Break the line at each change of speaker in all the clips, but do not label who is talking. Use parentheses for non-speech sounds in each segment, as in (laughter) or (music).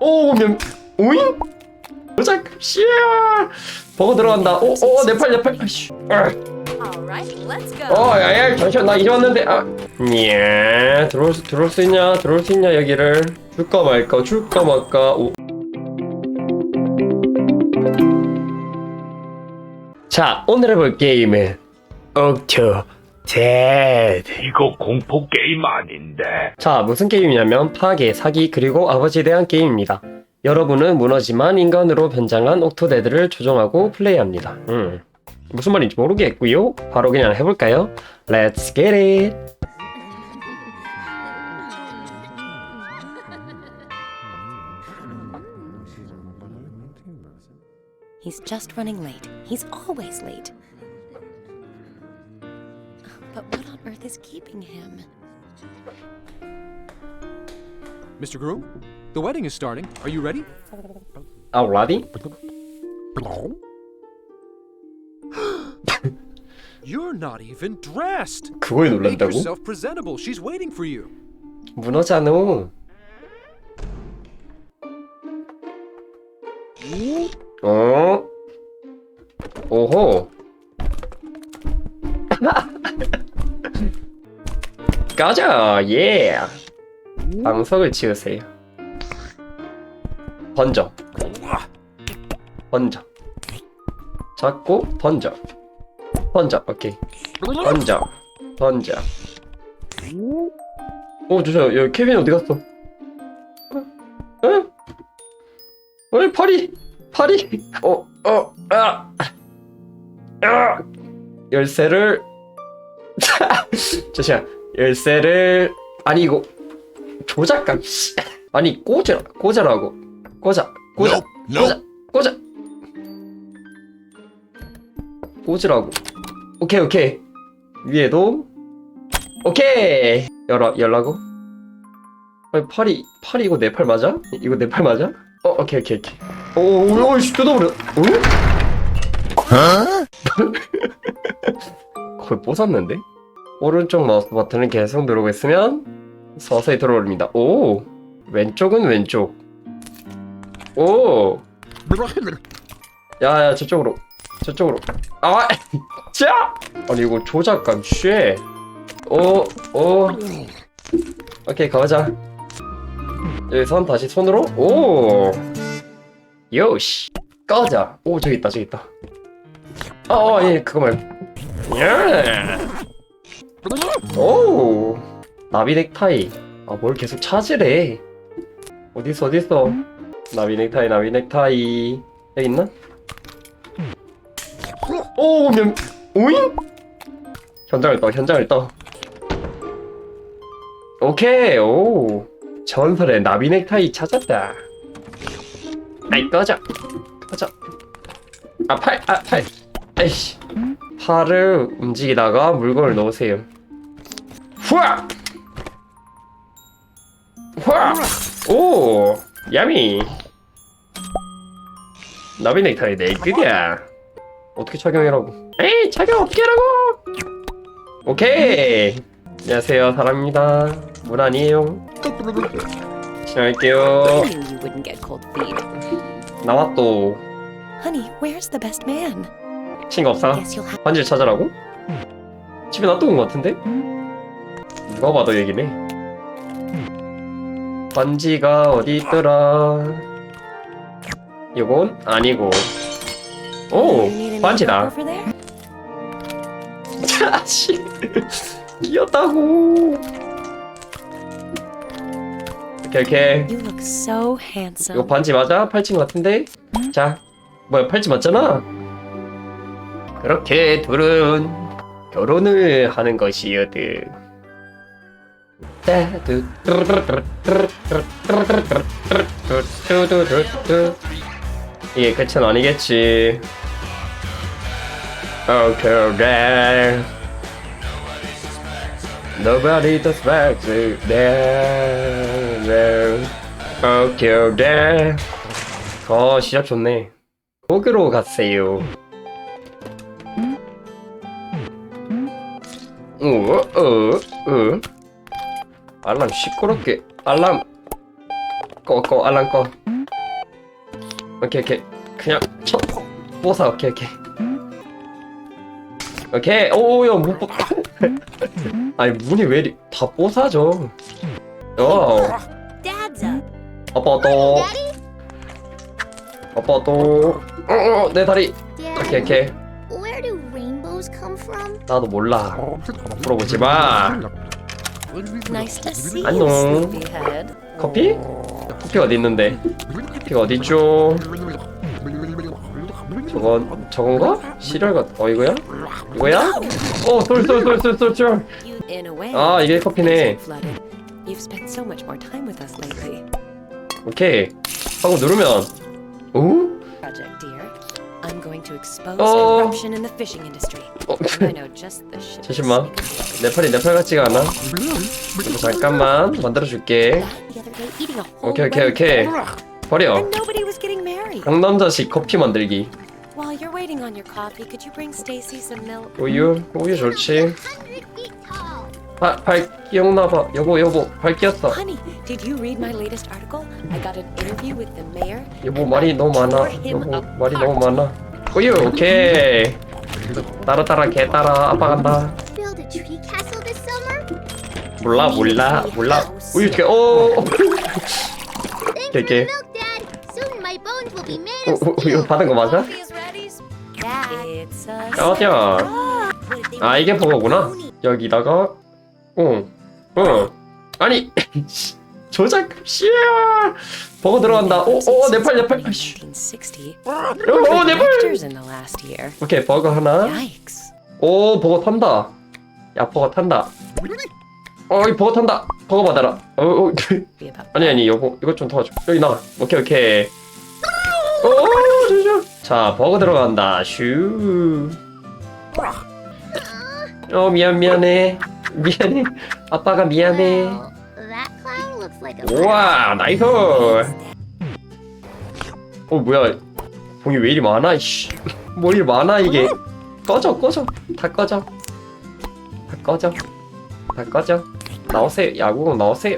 오, 면, 오잉? 보자, 씨야. 버거 들어간다. 오, 오, 내 팔, 내 팔. 아씨. 아.
Let's go.
어, 야, 야, 잠시만, 나 이제 왔는데, 아. 예, 들어올 수, 들어올 수 있냐, 들어올 수 있냐, 여기를. 줄까 말까, 줄까 말까, 오. 자, 오늘 해볼 게임은, 옥토, 데드.
이거 공포 게임 아닌데.
자, 무슨 게임이냐면, 파괴, 사기, 그리고 아버지에 대한 게임입니다. 여러분은 무너지만 인간으로 변장한 옥토데드를 조종하고 플레이합니다. 음. 무슨 말인지 모르겠고요. 바로 그냥 해볼까요? Let's get it!
He's just running late. He's always late. But what on earth is keeping him?
Mr. Groom, the wedding is starting. Are you ready?
Already? (gasps)
You're not even dressed.
그거에
Make
놀란다고?
yourself presentable. She's waiting for you.
문어잖아. 어? 오호. 가자, 예. 방석을 치우세요. 던져. 던져. 잡고 던져. 던져. 오케이. 던져. 던져. 어, 저저 여기 케빈 어디 갔어? 어? 어? 어, 파리, 파리. 어, 어, 아, 아. 열쇠를. (laughs) 잠시만. 열쇠를 아니 이거 조작감. 씨. 아니 꽂아, 꽂아라고. 꽂아, 꽂아, 꽂아, 꽂아. 꽂으라고. 오케이, 오케이. 위에도 오케이 열어 열라고 아니 팔이 팔이 이거 내 팔 맞아? 이거 내 팔 맞아? 어 오케이 오케이 오케이 오오씨 뜯어버려 응? (laughs) 거의 뽀았는데 오른쪽 마우스 버튼을 계속 누르고 있으면 서서히 들어올립니다 오 왼쪽은 왼쪽 오 야야 저쪽으로 저쪽으로 아 (laughs) 자! 아니 이거 조작감 쉣 오, 오. 오케이, 가보자. 여기선 다시 손으로, 오. 요시. 꺼자. 오, 저기 있다, 저기 있다. 어, 어, 예, 그거 말고. 예. 오. 나비 넥타이. 아, 뭘 계속 찾으래. 어딨어, 어딨어. 나비 넥타이, 나비 넥타이. 여기 있나? 오, 면, 오잉? 현장을 떠, 현장을 떠. 오케이, 오. 전설의 나비 넥타이 찾았다. 아이, 꺼져. 꺼져. 아, 팔, 아, 팔. 아이씨. 팔을 움직이다가 물건을 넣으세요. 후아! 후아! 오! 야미! 나비 넥타이 내 급이야. 어떻게 착용해라고? 에이, 착용 어떻게 하라고! 오케이! 안녕하세요, 사람입니다. 문 아니에요.
Honey, where's the best man?
친구 없어? 반지를 찾으라고? 집에 놔두고 온 것 같은데? 누가 봐도 얘기네. 반지가 어디 있더라? 이건 아니고. 오! 반지다. 자식. 귀엽다고. 오케이, 오케이.
You look so handsome.
이거 반지 맞아? 팔찌 같은데? 자, 뭐야, 팔찌 맞잖아? 그렇게 둘은 결혼을 하는 것이여드. 이게 끝은 아니겠지. Okay, okay. Nobody back to there. Okay, okay. 어, 시작 좋네. 거기로 갔어요. 어, 어, 어. 알람 시끄럽게. 알람. 꺼, 꺼, 알람 꺼. 오케이, 오케이. 그냥 쳐. 뽀사, 오케이, 오케이. 오케이, 오, 야, 문 뽀. (laughs) 아니, 문이 왜 이리, 다 뽀사져. 어,
Dad's up.
아빠 또. 아빠 또. 어, 어, 내 다리. 오케이, 오케이.
Where do rainbows come from?
나도 몰라. 물어보지 마.
Nice to see you,
안녕.
sleepyhead.
커피? 커피 어디 있는데? 커피가 어디 있죠? 저건 저건가? 시리얼 같. 어 이거야? 이거야? 어, 쏠쏠쏠쏠쏠쏠.
In a way,
아, 이게 커피네.
things are flooded. You've spent so much more time with us lately.
오케이. 하고 누르면. 오?
Project, dear. Going to expose
Oh.
corruption in the fishing industry.
어,
I know just the ship.
잠시만. 내 팔이 내팔 같지가 않아. 잠깐만 만들어 줄게.
The other day, eating a whole
오케이 오케이 오케이. 버려.
And nobody was getting married.
강남자식 커피 만들기.
While you're waiting on your coffee, could you bring Stacy some milk?
우유 우유 좋지.
Tall.
발, 발 기억나봐. 여보 여보 발 끼었어.
Honey, did you read my latest article? I got an interview with the mayor.
여보 말이 너무 많아. 여보 말이 너무 많아. 우유 오케이. 따라 따라 개 따라 아빠 간다.
Build a tree castle this summer?
몰라 몰라 몰라. 우유 개 오.
Thanks for
Okay,
the
okay.
milk, Dad. Soon my bones will be made
우,
of
우, 우유
steel.
받은 거 맞아? 어디야? 아 이게 버거구나. 여기다가 응. 응. 아니 조작 씨야. 버거 들어간다. 팔.
1960.
어, 내 팔.
Actors in the last year.
오케이 버거 하나. 오 버거 탄다. 야 버거 탄다. 어 이 버거 탄다. 버거 받아라. 어, 어. (laughs) 아니 아니 요거 이것 좀 도와줘. 여기 나가. 오케이 오케이. 오. 자 버거 들어간다. 슈. 어 미안 미안해. 미안해. 아빠가 미안해.
Looks like a
우와 나이스. 어 뭐야? 봉이 왜 이리 많아? 이씨. (laughs) 뭐 이리 많아 이게? 꺼져 꺼져. 다 꺼져. 다 꺼져. 다 꺼져. 나오세요. 야구공 나오세요.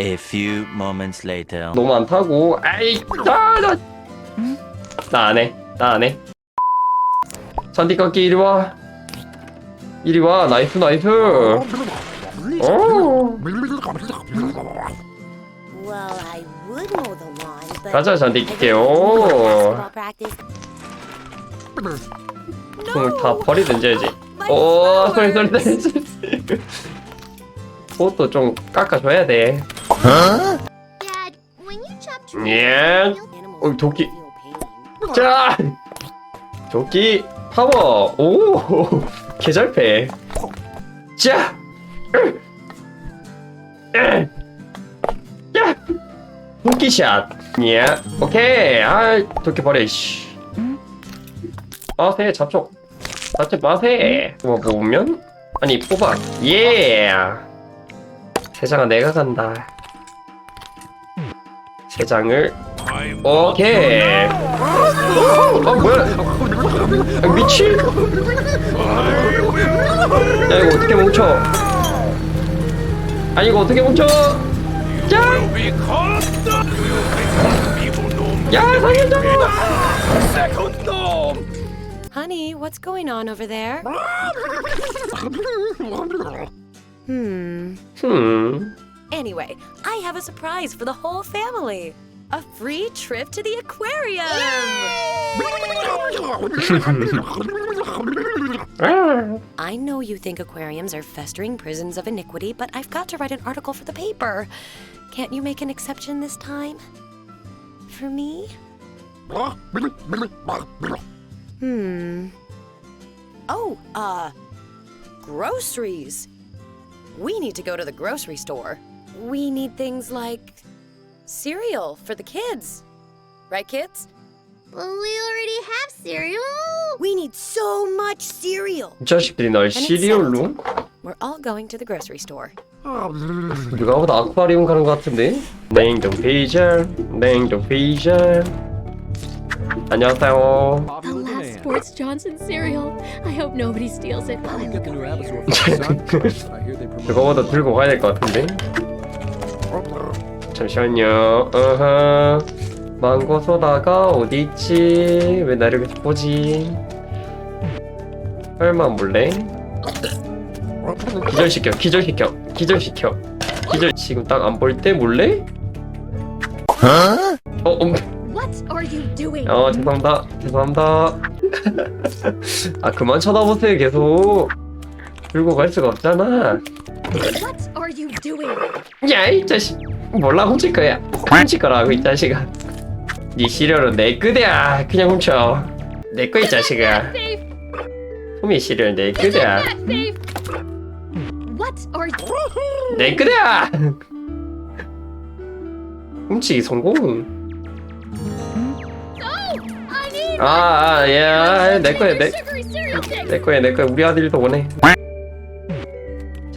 A few moments later.
너무 많다고. 아이, 나, 나. 나 안 해. 나 안 해. 산디 깎기 이리 와. 이리 와. 나이스, 나이스. 오. 가자, 잔디
I
깎게요.
basketball practice.
공을 다 버리든지 해야지. 오, 소리, 소리. 소리. 그것도 좀 깎아줘야 돼. 예. 어, 도끼. 자! 도끼 파워! 오! 개잘패. 자! 으! 으! 도끼샷! 예. 오케이. 아, 도끼 버려, 이씨. 마세, 잡초. 잡초 마세. 뭐, 보면? 아니, 뽑아. 예! 세장아, 내가 간다. 세 장을 오케이. 어 뭐야? 아, 미친? 야 이거 어떻게 뭉쳐? 아니 이거 어떻게 뭉쳐? 야! 야 살려줘!
Honey, what's going on over there? hmm.
음.
Anyway, I have a surprise for the whole family. A free trip to the aquarium. (laughs) I know you think aquariums are festering prisons of iniquity, but I've got to write an article for the paper. Can't you make an exception this time? For me? Hmm. Oh, uh, groceries. We need to go to the grocery store. We need things like cereal for the kids. Right, kids?
Well, we already have cereal.
We need so much cereal.
이 자식들이 날 시리얼로?
We're all going to the grocery store.
누가 보다 아쿠아리움 가는 것 같은데? 냉동 피자, 냉동 피자. 안녕하세요.
The
Popular
last
demand.
Sports Johnson cereal. I hope nobody steals it.
I'll get the new Abazor for my son. I hear they promote
그거보다 들고 가야 될 것 같은데? 자 잠시만요. 어허. 망고 소다가 어디 있지? 왜 나를 계속 보지? 설마 몰래? 기절시켜, 기절시켜, 기절시켜. 기절 지금 딱 안 볼 때 몰래? 어, 음. 어 죄송합니다 죄송합니다 (laughs) 아 그만 쳐다보세요 계속 들고 갈 수가 없잖아
What are you doing?
야이 자식 몰라 훔칠 거야. 훔칠 거라고 이 자식아. 네 시련은 내 끄대야 그냥 훔쳐. 내 거 이 자식아. 소미 시련 내
you?
내 끄대야 훔치기 성공 아아야내 거야 내. 내 거야 내 거야. 우리 아들도 원해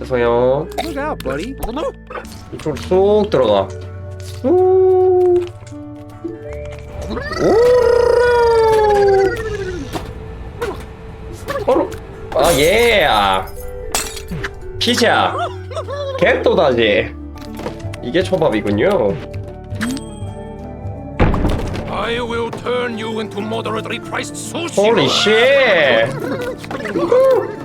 죄송해요
Look out, buddy.
이쪽으로 쏙 들어가 쏙 오르 아예 피자 겟도다지 이게 초밥이군요
I will turn you into moderately priced sushi.
홀리 쉣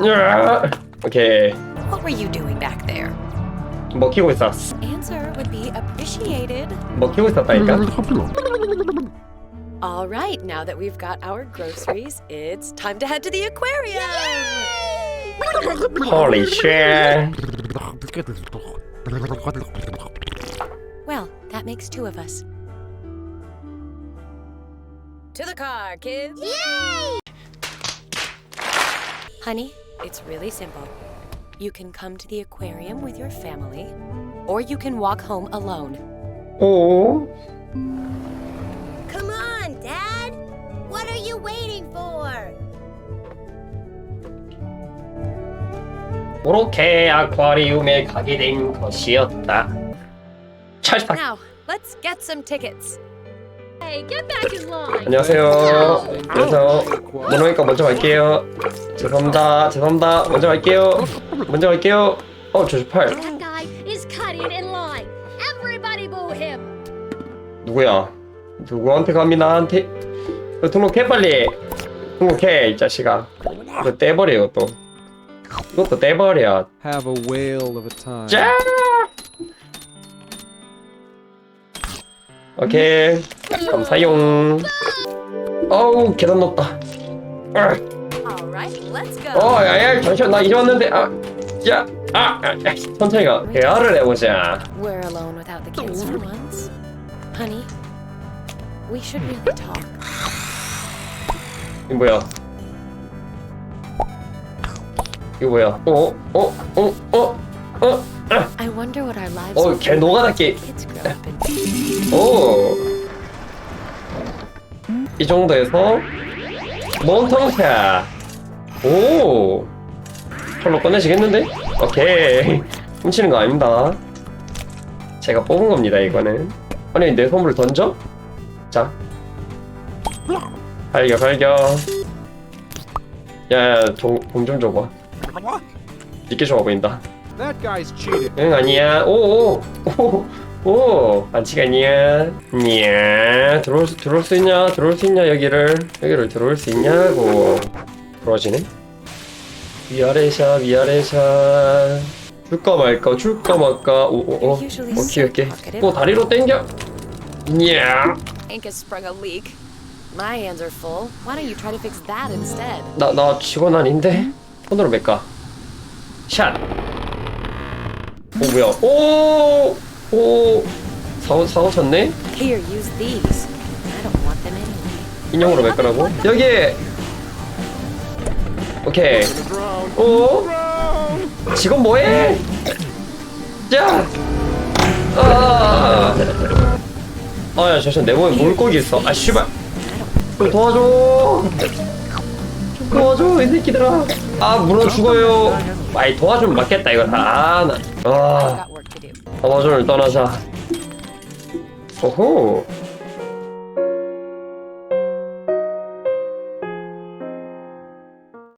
이
What were you doing back there?
먹히고 있었어
Answer would be appreciated.
먹히고 있었다니까
All right, now that we've got our groceries, it's time to head to the aquarium.
Holy shit
Well, that makes two of us. To the car, kids.
Yay!
Honey, it's really simple. You can come to the aquarium with your family, or you can walk home alone.
오
Come on, Dad! What are you waiting for?
그렇게 아쿠아리움에 가게 된 것이었다 찰싹
Now, let's get some tickets.
Hey, get back in line.
안녕하세요. 그래서 모노니까 먼저 갈게요. 죄송합니다. 죄송합니다. 먼저 갈게요. 먼저 갈게요. 어 조심팔.
That guy is cutting in line. Everybody boo him.
누구야? 누구한테 감히 나한테? 너 등록해 빨리. 등록해 이 자식아. 이거 떼버려 이것도. 이것도 떼버려.
Have a whale of a time.
짜 오케이 감사용 어우 계단 높다
let's go.
어 야야 잠시만 나 이제 왔는데 아, 아야아 아, 아, 천천히 가 대화를 해보자
We're alone without the kids for once. Honey, we should really talk.
이거 뭐야 이거 뭐야 어어어어어
I wonder what our lives
어,
will
개
be
노가다께.
when kids grow up and
오. 이 정도에서 몬통샷. 오. 철로 꺼내시겠는데? 오케이. 훔치는 거 아닙니다. 제가 뽑은 겁니다, 이거는. 아니, 내 선물을 던져? 자. 발견, 발견. 야, 돈좀 줘봐. 이게 좋아 보인다.
That guy's cheated.
응 아니야. 오오오 오, 반칙 아니야. 냐 들어올 수 들어올 수 있냐? 들어올 수 있냐 여기를? 여기를 들어올 수 있냐고. 들어지네. 위아래 샷 위아래 샷. 줄까 말까 줄까 말까. 오오오. 오케이 오케이. 또 다리로 당겨. 냐
Hank has sprung a leak. My hands are full. Why don't you try to fix that instead?
나, 나 직원 아닌데? 손으로 맬까? 샷! 오, 뭐야? 오! 오!
Here, use these. I don't want them anyway.
인형으로 맬 거라고? 여기! 오케이. 오! 직원 뭐해? 자! 아! 아, 야, 잠시만, 내 몸에 물고기 있어. 아, 씨발. 좀 도와줘. 좀 도와줘, 이 새끼들아. 아, 물어 죽어요. 아이, 도와주면 맞겠다, 이거 다. 아, 나. 아. 아마존을 떠나자. 오호.